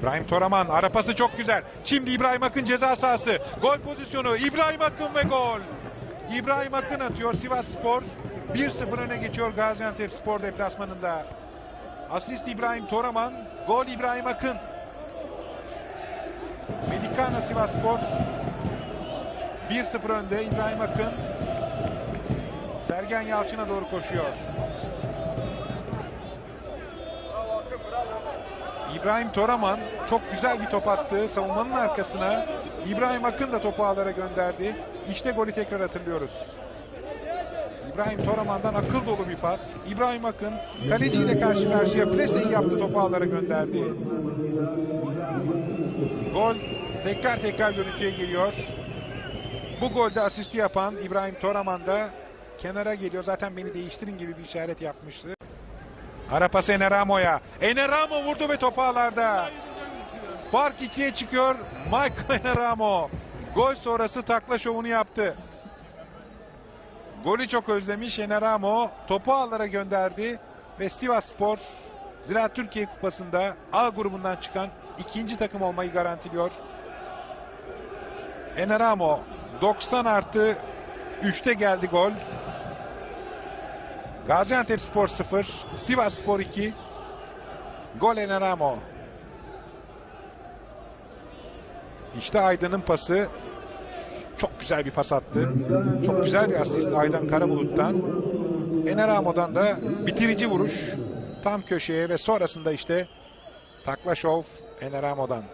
İbrahim Toraman arapası çok güzel. Şimdi İbrahim Akın ceza sahası. Gol pozisyonu İbrahim Akın ve gol. İbrahim Akın atıyor Sivas Spor. 1-0 öne geçiyor Gaziantep Spor deplasmanında. Asist İbrahim Toraman. Gol İbrahim Akın. Medikana Sivas Spor. 1-0 önde İbrahim Akın. Sergen Yalçın'a doğru koşuyor. İbrahim Toraman çok güzel bir top attı savunmanın arkasına. İbrahim Akın da topu ağlara gönderdi. İşte golü tekrar hatırlıyoruz. İbrahim Toraman'dan akıl dolu bir pas. İbrahim Akın kaleciyle karşı karşıya preseyi yaptı topu ağlara gönderdi. Gol tekrar tekrar görüntüye geliyor. Bu golde asisti yapan İbrahim Toraman da kenara geliyor. Zaten beni değiştirin gibi bir işaret yapmıştı. Ara pas Eneramo'ya. Eneramo vurdu ve topu ağlarda. Fark ikiye çıkıyor. Michael Eneramo. Gol sonrası takla şovunu yaptı. Golü çok özlemiş Eneramo. Topu ağlara gönderdi. Ve Sivas Spor Ziraat Türkiye Kupası'nda A grubundan çıkan ikinci takım olmayı garantiliyor. Eneramo 90 artı 3'te geldi gol. Gaziantep Spor 0, Sivas Spor 2. Gol Eneramo. İşte Aydın'ın pası. Çok güzel bir pas attı. Çok güzel bir asist Aydan Karabulut'tan. Eneramo'dan da bitirici vuruş. Tam köşeye ve sonrasında işte takla şov Eneramo'dan.